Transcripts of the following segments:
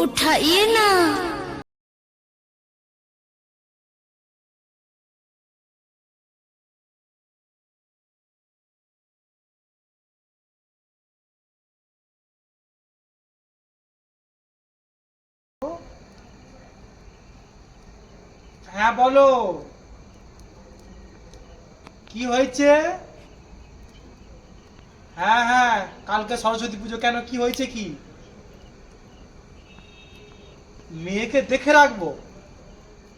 उठाइए ना হ্যাঁ বলো কি হয়েছে হ্যাঁ হ্যাঁ কালকে সরস্বতী পুজো কেন কি হয়েছে কি মেয়েকে দেখে রাখব।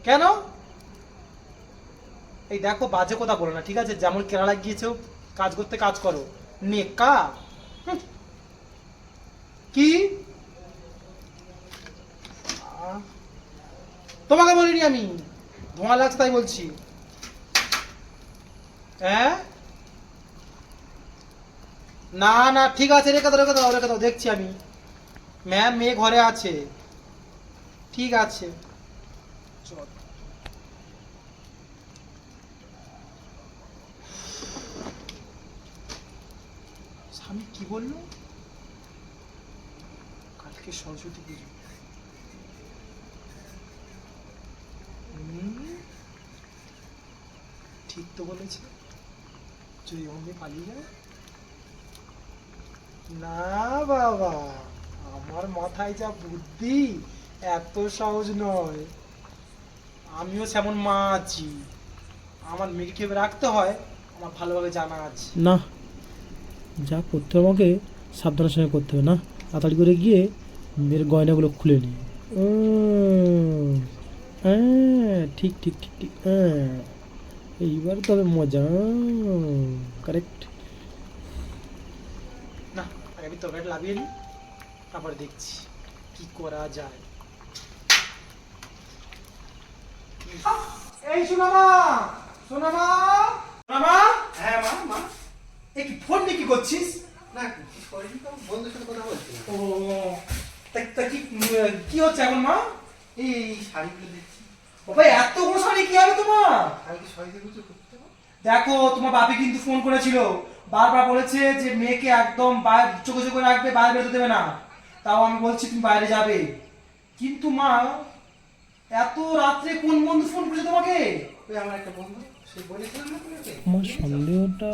কেন? এই দেখো, বাজে কথা বলো না, ঠিক আছে? যেমন কেরালা গিয়েছো, কাজ করতে কাজ করো। নেকা। কি? তোমাকে বলিনি আমি। ধোঁয়া লাগছে তাই বলছি। হ্যাঁ? না না, ঠিক আছে, রেখে দাও রেখে দাও রেখে দাও, দেখছি আমি। ম্যাম, মেয়ে ঘরে আছে। ঠিক আছে। চল। স্বামী কি বলল? কালকে সরস্বতী পুজো। ঠিক তো বলেছে। যদি অমনি পালিয়ে যায়? না বাবা, আমার মাথায় যা বুদ্ধি। এত সহজ নয়। আমিও সেমন মা আছি। আমার মেয়েকে রাখতে হয় আমার ভালোভাবে জানা আছে। না যা করতে হবে আমাকে সাবধানের সঙ্গে করতে হবে না? তাড়াতাড়ি করে গিয়ে মেয়ের গয়নাগুলো খুলে নিই হ্যাঁ ঠিক ঠিক ঠিক ঠিক হ্যাঁ। এইবার তবে মজা। কারেক্ট না আমি তো লাগিয়ে নিই তারপর দেখছি কি করা যায়। এই হ্যাঁ মা মা। এই কি ফোন নিয়ে কি করছিস? না বন্ধুর সাথে কথা বলছিলাম ও তা কি কি হচ্ছে এখন মা? এই শাড়িগুলো দেখছি। বাবা এত বড় শাড়ি কি হবে তোমার? সবাইকে কিছু করতে দেখো তোমার বাপি কিন্তু ফোন করেছিল। বারবার বলেছে যে মেয়েকে একদম বাইরে চোখে চোখে রাখবে বাইরে বেরোতে দেবে না। তাও আমি বলছি তুমি বাইরে যাবে। কিন্তু মা এত রাত্রে কোন বন্ধু ফোন করেছে তোমাকে? ওই আমার একটা বন্ধু সে বলেছিলাম না তোমাকে? আমার সন্দেহটা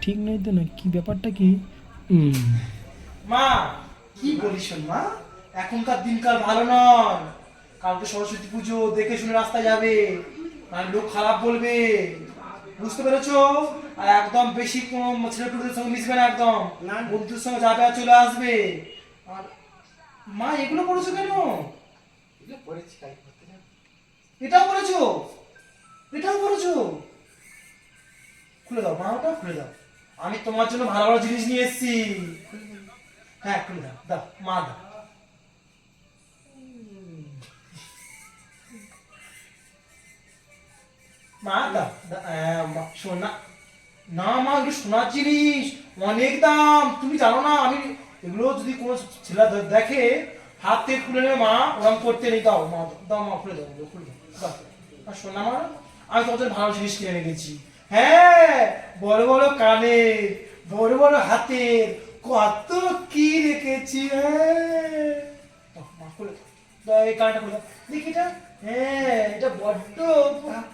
ঠিক নেই তো না কি ব্যাপারটা কি? হুম মা কি বলিস মা? এখনকার দিনকাল ভালো নয়। কালকে সরস্বতী পুজো দেখে শুনে রাস্তায় যাবে। আর লোক খারাপ বলবে। বুঝতে পেরেছ? আর একদম বেশি কোনো ছেলে টুলের সঙ্গে মিশবে না একদম। না। বন্ধুর সঙ্গে যাবে চলে আসবে। আর মা এগুলো করেছ কেন? এগুলো পড়েছি এটাও এটাও করেছ খুলে দাও মা খুলে দাও। আমি তোমার জন্য ভালো ভালো জিনিস নিয়ে এসেছি। হ্যাঁ খুলে দাও দাও, মা দাও। মা দাও সোনা, না মা, এগুলো সোনার জিনিস, অনেক দাম। তুমি জানো না, আমি এগুলো যদি কোনো ছেলে দেখে হাত খুলে নেবে মা। ওরকম করতে নেই দাও মা দাও, মা খুলে দাও খুলে। আর সোনা মা আমি তোমাদের ভালো জিনিস কিনে এনেছি। হ্যাঁ বড় বড় কানে বড় বড় হাতের কত কি রেখেছি হ্যাঁ। মা খুলে দাও। এই কানটা খুলে দেখি এটা। হ্যাঁ এটা বড্ড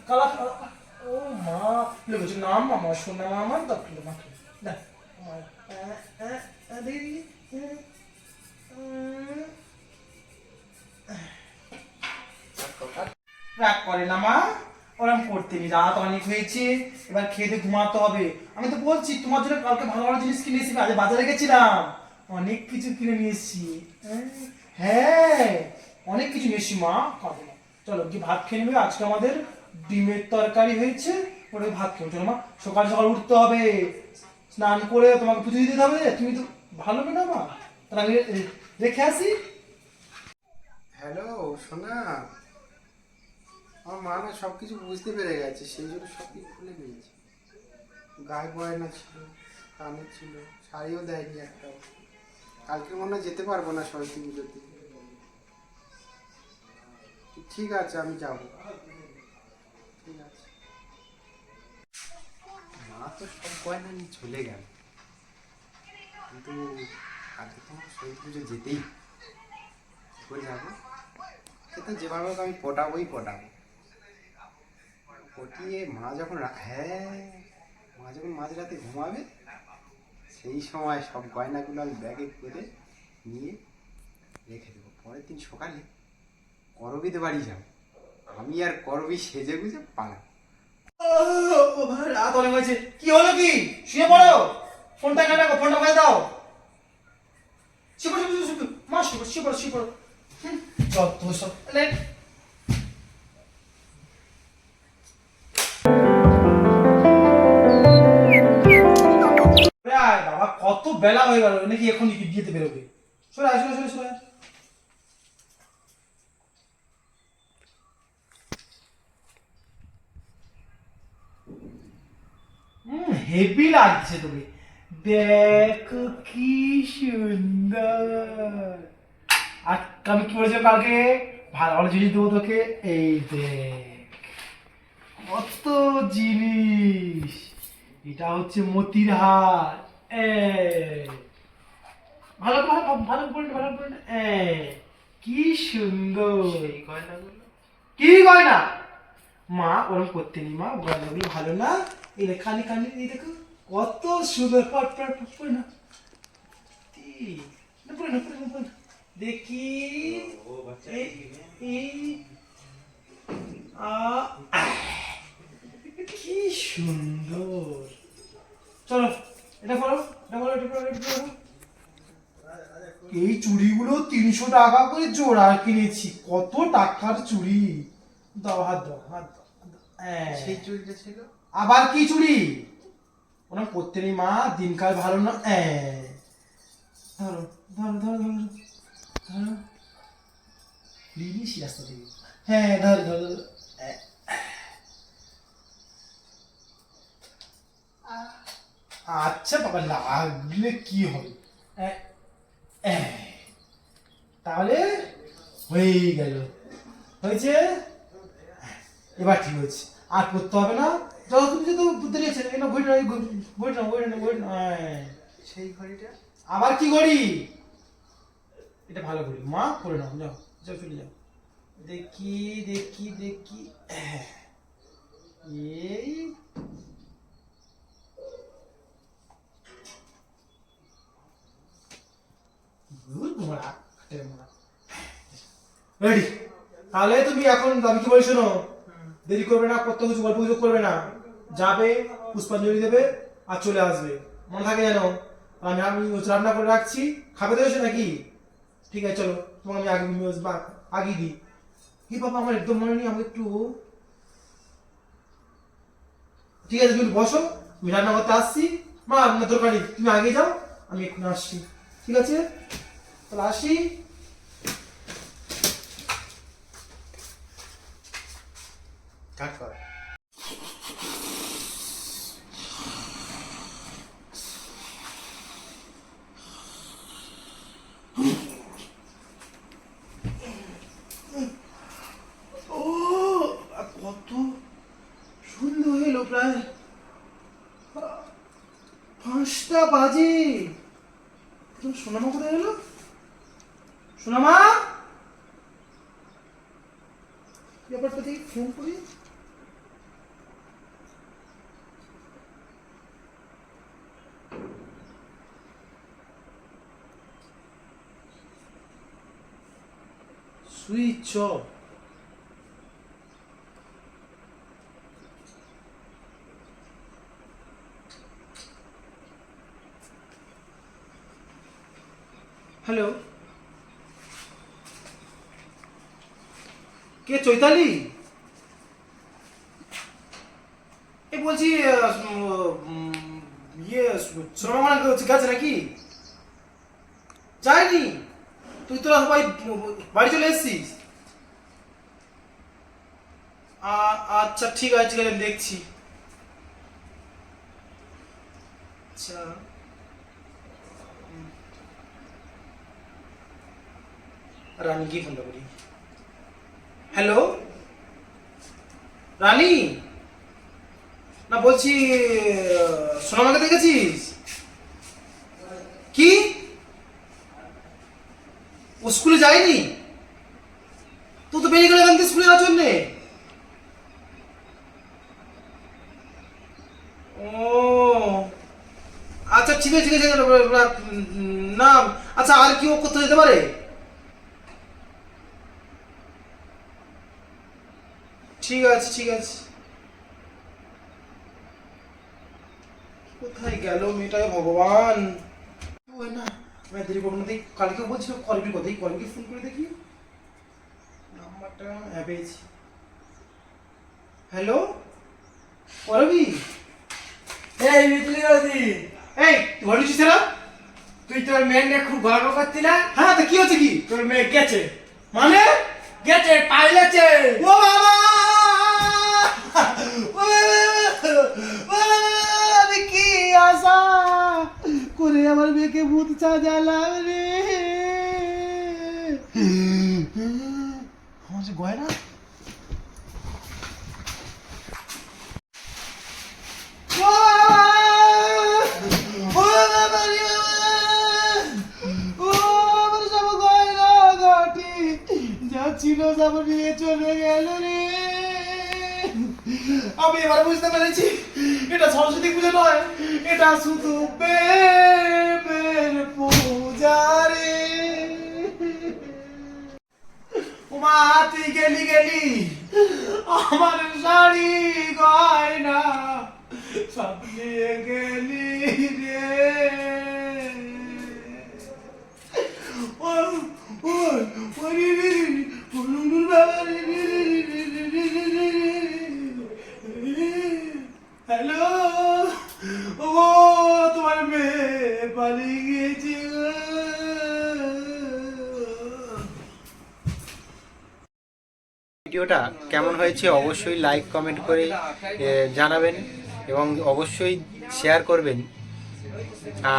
কালা ও মা লেগেছে নাম মামা সোনা মামা দাও খুলে মা খুলে দাও। দেখি, দেখি, রাগ করে না মা? ওরম করতে নি রাত অনেক হয়েছে। এবার খেতে ঘুমাতে হবে। আমি তো বলছি তোমার জন্য কালকে ভালো ভালো জিনিস কিনে এসেছি আজ বাজারে গেছিলাম। অনেক কিছু কিনে নিয়ে এসেছি। হ্যাঁ, হ্যাঁ অনেক কিছু নিয়ে মা। কাঁদে চলো কি ভাত খেয়ে নেবে। আজকে আমাদের ডিমের তরকারি হয়েছে। ওটা ভাত খেয়ে চলো মা সকাল সকাল উঠতে হবে। স্নান করে তোমাকে পুজো দিতে হবে। তুমি তো ভালো না মা? তাহলে আমি রেখে আসি। হ্যালো সোনা। আমার মা না সব কিছু বুঝতে পেরে গেছে, সেই জন্য সব কিছু খুলে দিয়েছে গায়ে গয়না ছিল, কানের ছিল, শাড়িও দেয়নি একটাও কালকে মনে হয় যেতে পারব না সরস্বতী পুজোতে ঠিক আছে, আমি যাব। ঠিক আছে। মা তো সব গয়না নিয়ে চলে গেল। কিন্তু কালকে তো আমার সরস্বতী পুজো যেতেই। করে যাব। সে তো যেভাবে আমি পটাবোই পটাবো। পটিয়ে মা যখন হ্যাঁ মা যখন মাঝরাতে ঘুমাবে সেই সময় সব গয়নাগুলো আমি ব্যাগে করে নিয়ে রেখে দেবো। পরের দিন সকালে করবিতে বাড়ি যাব। আমি আর করবি সেজে গুজে ভাই রাত অনেক হয়েছে। কি হলো কি? শুয়ে পড়ো। ফোনটা কেন ফোনটা কোথায় দাও। শুয়ে পড়ো। মা পড়ো শুয়ে পড়ো হুম, যত সব বেলা হয়ে গেল নাকি এখন বিয়েতে বেরোবে। সরে আয়, সরে সরে সরে হেভি লাগছে তোকে। দেখো কি সুন্দর। আর আমি কি বলেছিলাম কালকে? ভালো ভালো জিনিস দেবো তোকে। এই দেখ, কত জিনিস। এটা হচ্ছে মতির এই। ভালো ভালো ভালো করে ভালো করে কি সুন্দর। কি গয়না? মা ওরম করতে নি মা গয়নাগুলো ভালো না। এই খালি খালি এই দেখো কত সুন্দর। পট পট পট পট না। পড়ে না, পড়ে না, পড়ে না। দেখি। এই, কি সুন্দর। চলো। এটা এটা এই চুড়িগুলো তিনশো টাকা করে জোড়া কিনেছি। কত টাকার চুড়ি? দাও হাত দাও হাত দাও হ্যাঁ। সেই চুরিটা ছিল? আবার কি চুড়ি? ওনার করতে নেই মা দিনকাল ভালো না। হ্যাঁ। ধরো ধরো ধরো ধরো ধরো লিলিস রাস্তা থেকে হ্যাঁ ধরো ধরো ধরো। হ্যাঁ। আচ্ছা বাবা লাগলে কি হবে? হ্যাঁ, হ্যাঁ। তাহলে হয়েই গেল। হয়েছে? এবার ঠিক হয়েছে। আর করতে হবে না। যত তুমি যত বুদ্ধি নিয়েছে। এটা বই না বই না বই না বই না সেই ঘড়িটা? আবার কি করি এটা ভালো করি মা করে নাও যাও যাও চলে যাও। দেখি দেখি দেখি। হ্যাঁ। এই রেডি তাহলে তুমি এখন আমি কি বলি শোনো? দেরি করবে না, কত কিছু গল্প গুজব করবে না। যাবে, পুষ্পাঞ্জলি দেবে আর চলে আসবে। মনে থাকে যেন আমি আমি রান্না করে রাখছি, খাবে এসে নাকি? ঠিক আছে, চলো, তোমাকে আমি আগে বা আগে দিই। কি বাবা, আমার একদম মনে নেই, আমাকে একটু ঠিক আছে, তুমি বসো, আমি রান্না করতে আসছি। মা, আপনার দরকার নেই, তুমি আগে যাও, আমি এখন আসছি। ঠিক আছে? তাহলে আসি। কাট কর কত? সুন্দর হলো প্রায়। পাঁচটা বাজে। সোনামা কোথায় গেল? সোনামা? ব্যাপারটা দেখি? ফোন করি অফ হ্যালো কে, চৈতালি? এ বলছি ইয়ে সোনামা গেছে নাকি? যায়নি। তুই তোরা সবাই বাড়ি চলে এসেছিস? আচ্ছা ঠিক আছে ঠিক আছে দেখছি। আচ্ছা। রানী কি ফোনটা করি হ্যালো? রানী? না, বলছি সোনামাকে দেখেছিস? কি? ও স্কুলে যায়নি? বেরিয়ে গেলে এখান থেকে স্কুলে যাওয়ার জন্যে? চিপে চিপে নাম। আচ্ছা আর কি করতে যেতে পারে? ঠিক আছে ঠিক আছে। কোথায় গেল মেয়েটা ভগবান? কালকে বলছিল করবির কথাই করবিকে ফোন করে দেখি। নাম্বারটা হ্যাঁ পেয়েছি। হ্যালো করবি এই বিপ্লি এই তুই ঘরে না তুই তোর মেয়ে নিয়ে খুব গর্ব করতি না হ্যাঁ তো কি হচ্ছে কি তোর মেয়ে গেছে মানে গেছে পাইলেছে ও বাবা ও বাবা, আমি কি আশা করে আমার মেয়েকে ভূত সাজালাম রে আমার যে গয়না ও বাবা! যা ছিল সব নিয়ে চলে গেল রে। আমি এবার বুঝতে পেরেছি, এটা সরস্বতী পুজো নয়, এটা শুধু প্রেমের পূজা রে। উমা, তুই গেলি গেলি। আমার শাড়ি গয়না সব নিয়ে গেলি। ভিডিওটা কেমন হয়েছে অবশ্যই লাইক কমেন্ট করে জানাবেন এবং অবশ্যই শেয়ার করবেন।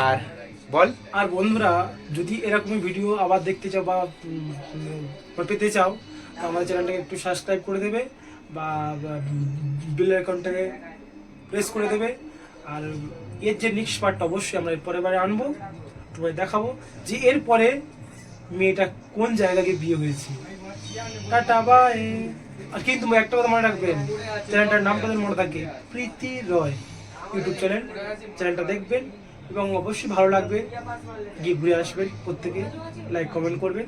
আর বল। আর বন্ধুরা, যদি এরকমই ভিডিও আবার দেখতে চাও বা পেতে চাও আমাদের চ্যানেলটাকে একটু সাবস্ক্রাইব করে দেবে বা বিল অ্যাকাউন্টটাকে প্রেস করে দেবে। আর এর যে নেক্সট পার্টটা অবশ্যই আমরা পরের বারে আনব তোমায় দেখাবো যে এরপরে মেয়েটা কোন জায়গাকে বিয়ে হয়েছে। টাটা বাই আর কিন্তু একটা কথা মনে রাখবেন চ্যানেলটার নাম তাদের মনে থাকে প্রীতি রয় ইউটিউব চ্যানেল চ্যানেলটা দেখবেন এবং অবশ্যই ভালো লাগবে গিয়ে ঘুরে আসবেন প্রত্যেকে লাইক কমেন্ট করবেন